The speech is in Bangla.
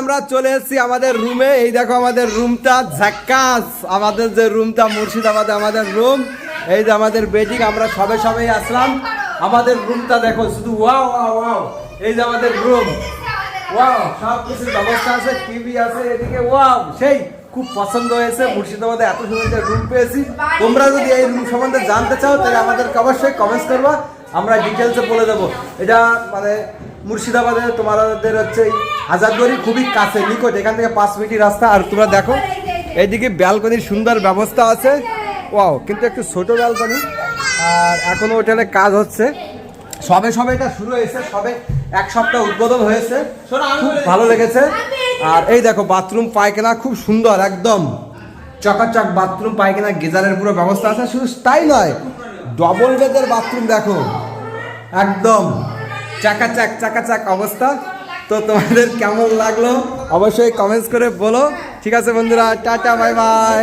আমরা চলে এসেছি আমাদের রুমে এই দেখো আমাদের রুমটা ঝাক্কাস। আমাদের যে রুমটা মুর্শিদাবাদে আমাদের রুম এই যে আমাদের বেডিং আমরা সবে সবেই আসলাম। আমাদের রুমটা দেখো, শুধু ওয়াও ওয়াও ওয়াও এই যে আমাদের রুম ওয়াও সব কিছুর ব্যবস্থা আছে টিভি আছে, এদিকে ওয়াও সেই খুব পছন্দ হয়েছে মুর্শিদাবাদে এত সুন্দর রুম পেয়েছি। তোমরা যদি এই রুম সম্বন্ধে জানতে চাও, তাহলে আমাদেরকে অবশ্যই কমেন্টস করবা। আমরা ডিটেলসে বলে দেবো। এটা মানে মুর্শিদাবাদে তোমাদের হচ্ছে হাজারদুয়ারি খুবই কাছে নিকট এখান থেকে পাঁচ মিনিট রাস্তা। আর তোমরা দেখো এইদিকে ব্যালকনির সুন্দর ব্যবস্থা আছে। ওয়াও কিন্তু একটু ছোট ব্যালকনি। আর এখনও হোটেলে কাজ হচ্ছে। সবে সবে এটা শুরু হয়েছে সবে এক সপ্তাহ উদ্বোধন হয়েছে। খুব ভালো লেগেছে। আর এই দেখো বাথরুম পায়খানা খুব সুন্দর একদম। চকাচক বাথরুম পায়খানা গিজারের পুরো ব্যবস্থা আছে। শুধু তাই নয় ডবল বেডের বাথরুম দেখো। একদম। চাকাচাক চাকাচাক অবস্থা। তো তোমাদের কেমন লাগল? অবশ্যই কমেন্টস করে বলো। ঠিক আছে বন্ধুরা, টাটা বাই বাই